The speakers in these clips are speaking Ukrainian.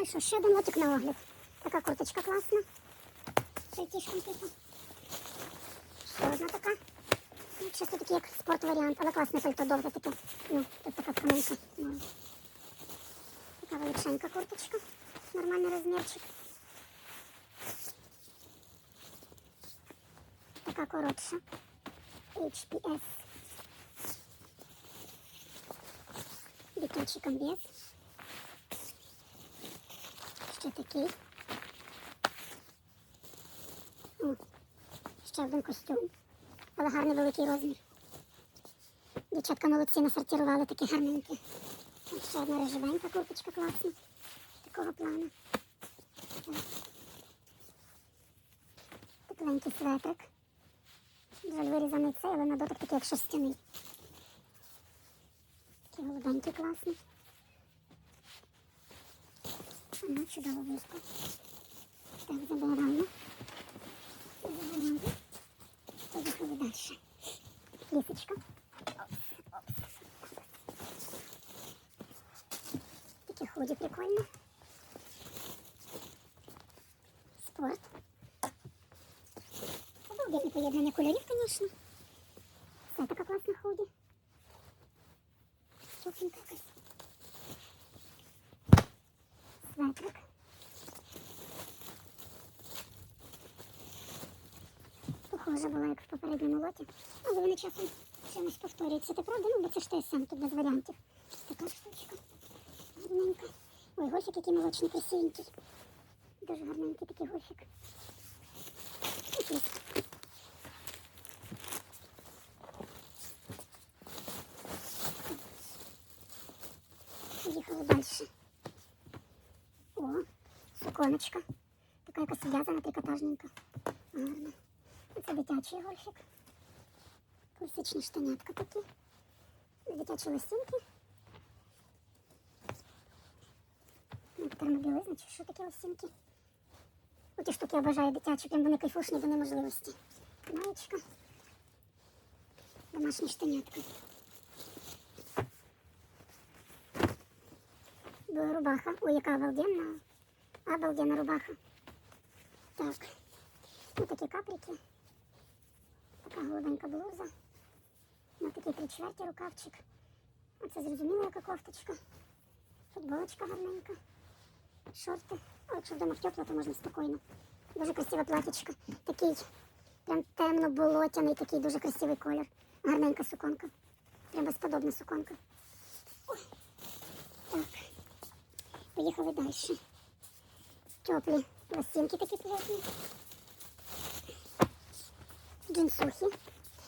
Ну і що, ще один лотик на огляд. Така курточка класна. З айтішком типу. Ще одна така. Ну, чисто такий як спорт варіант, але класне пальто довге таке. Ну, тут така тканинка. Ну, Така величенька курточка. Нормальний розмірчик. Така коротша. HPS. Дитячий комбез. Ще такий. О, ще один костюм. Але гарний великий розмір. Дівчатка молодці насортирували такі гарненькі. Ось Ще одна рожевенька курточка класна. Такого плану. Тепленький светрик. Жаль вирізаний цей, але на дотик такий як шерстяний. Такий голубенький класний. Ну, чудово вийшло. Так, забираємо. Забираємо. Поїхали далі. Лісочка. Таке худі прикольне. Спорт. Обалденне поєднання кольорів, звісно. Це така класна худі. Тепленька якась. Похожа була, як в попередньому лоті. Але вони часом чимось повторюються. Це правда, ну бо це ж те сам тут без варіантів. Така штучка. Гарненька. Ой, гольфик який молочний, красивенький. Дуже гарненький такий. Якийсь. Поїхали далі. О, суконочка. Така якась в'язана, трикотажненька. Гарна. Дитячий гольфик. Класичні штанятка такі. Дитячі лосінки. Ну, Термобілизна, чи що таке лосінки? Оті штуки обожаю дитячі, прям вони кайфушні до неможливості. Маєчка. Домашні штанятка. Була рубаха. Ой, яка обалденна. Обалденна рубаха. Так. Ну, такі каприки. Така голубенька блуза. На такий три чверті рукавчик. Оце зрозуміло, яка кофточка. Футболочка гарненька. Шорти. А якщо вдома в тепло, то можна спокійно. Дуже красиве платічко. Такий прям темно-болотяний, такий дуже красивий колір. Гарненька суконка. Прям безподобна суконка. Ой. Так. Поїхали далі. Теплі пластинки такі плотні. Джинсухи.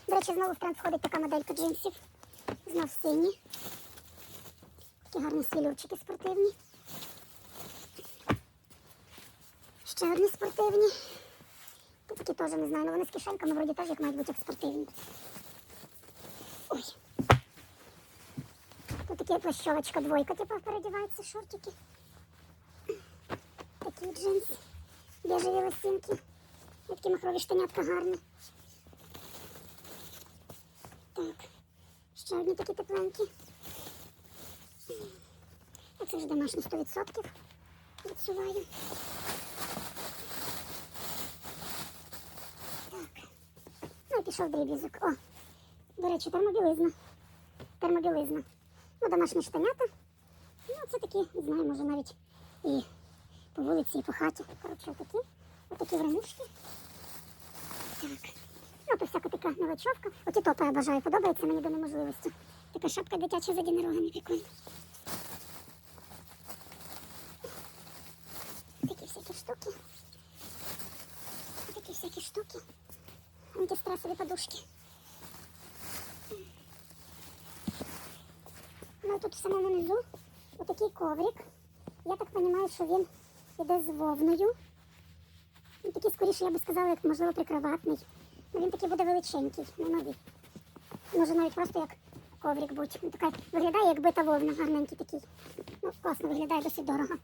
До речі, знову в тренд входить така моделька джинсів. Знов сині. Такі гарні свілюрчики спортивні. Ще одні спортивні. Тут такі теж не знаю, але вони з кишеньками вроді теж як мають бути як спортивні. Ой. Тут такі плащовочка двойка, типу передіваються шортики. Такі джинси. Біжеві лосінки. Такі махрові штанятка гарні. Так. Ще одні такі тепленькі. А це вже домашні 100%. Відсуваю. Так. Ну і пішов дріб'язок. О, до речі, термобілизна. Термобілизна. Ну, домашні штанята. Ну, це такі, знаю, може навіть і по вулиці, і по хаті. Коротше, отакі. Отакі вранушки. Так. То всяка така новачовка. Оті топи я бажаю, подобається мені до неможливості. Така шапка дитяча з єдинорогами прикольна. Такі всякі штуки. Такі всякі штуки. Антистресові подушки. Ну, тут в самому низу отакий коврик. Я так розумію, що він іде з вовною. Такий, скоріше, я би сказала, як можливо прикроватний. Він такий буде величенький, не новий. Може навіть просто як коврик будь. Така виглядає, як бита вовна, гарненький такий. Ну, класно виглядає досить дорого.